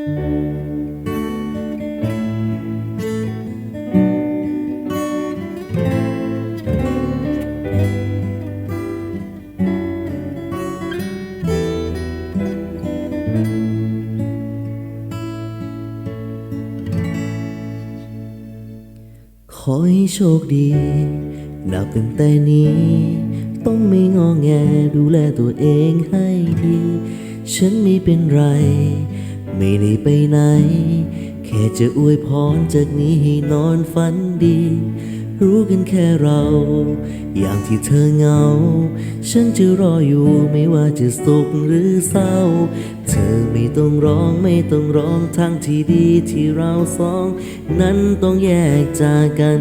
ขอให้โชคดี นับตั้งแต่นี้ ต้องไม่งอแงดูแลตัวเองให้ดี ฉันไม่เป็นไร ไม่ได้ไปไหน แค่จะอวยพรจากนี้ให้นอนฝันดี รู้กันแค่เรา อย่างที่เธอเหงา ฉันจะรออยู่ไม่ว่าจะสุขหรือเศร้า เธอไม่ต้องร้องไม่ต้องร้องทางที่ดีที่เราสอง นั้นต้องแยกจากกัน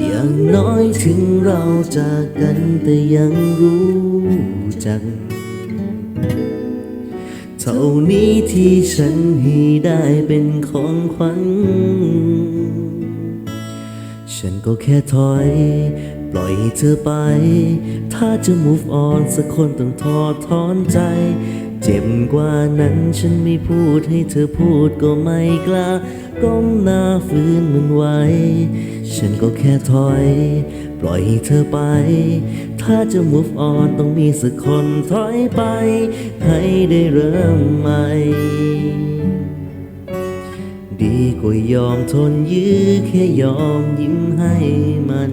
อย่างน้อยถึงเราจากกันแต่ยังรู้จัก ท่านี้ที่ฉันให้ได้เป็นของขวัญ ฉันก็แค่ถอย ปล่อยให้เธอไป ถ้าจะ move on สักคนต้องทอดถอนใจ เจ็บกว่านั้นฉันไม่พูดให้เธอพูดก็ไม่กล้า ก้มหน้าฝืนมันไว้ ฉันก็แค่ถอย ปล่อยให้เธอไป ถ้าจะ move on ต้องมีสักคนถอยไป ให้ได้เริ่มใหม่ ดีกว่ายอมทนยื้อแค่ยอมยิ้มให้มัน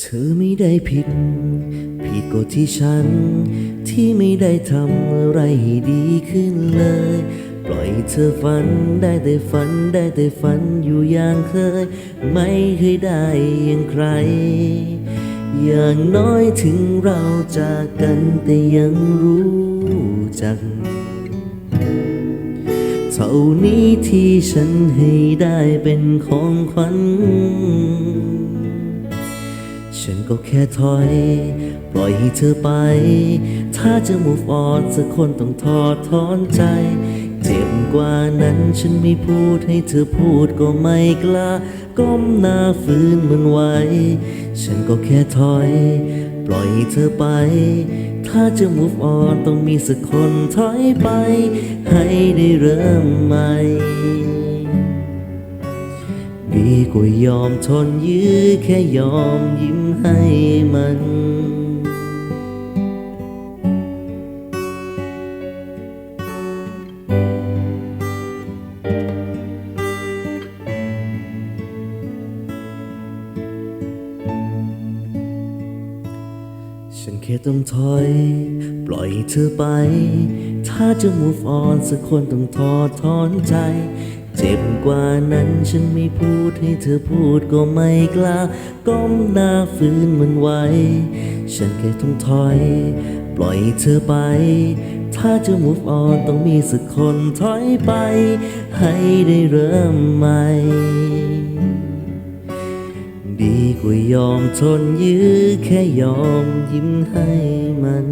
เธอไม่ได้ผิด ผิดก็ที่ฉัน ที่ไม่ได้ทำอะไรให้ดีขึ้นเลย ปล่อยเธอฝันได้แต่ฝันได้แต่ฝันอยู่อย่างเคย ไม่เคยได้อย่างใคร อย่างน้อยถึงเราจากกันแต่ยังรู้จักเท่านี้ที่ฉันให้ได้เป็นของขวัญ ฉันก็แค่ถอย ปล่อยให้เธอไป ถ้าจะ move on สักคนต้องทอดถอนใจ เจ็บกว่านั้นฉันไม่พูดให้เธอพูดก็ไม่กล้า ก้มหน้าฝืนมันไว้ ฉันก็แค่ถอย ปล่อยให้เธอไป ถ้าจะ move on ต้องมีสักคนถอยไป ให้ได้เริ่มใหม่ กว่ายอมทนยื้อแค่ยอมยิ้มให้มันฉันแค่ต้องถอย ปล่อยเธอไป ถ้าจะ move on สักคนต้องทอดถอนใจ เจ็บกว่านั้นฉันไม่พูดให้เธอพูดก็ไม่กล้า ก้มหน้าฝืนมันไว้ ฉันแค่ต้องถอย ปล่อยเธอไป ถ้าจะ move on ต้องมีสักคนถอยไป ให้ได้เริ่มใหม่ ดีกว่ายอมทนยื้อแค่ยอมยิ้มให้มัน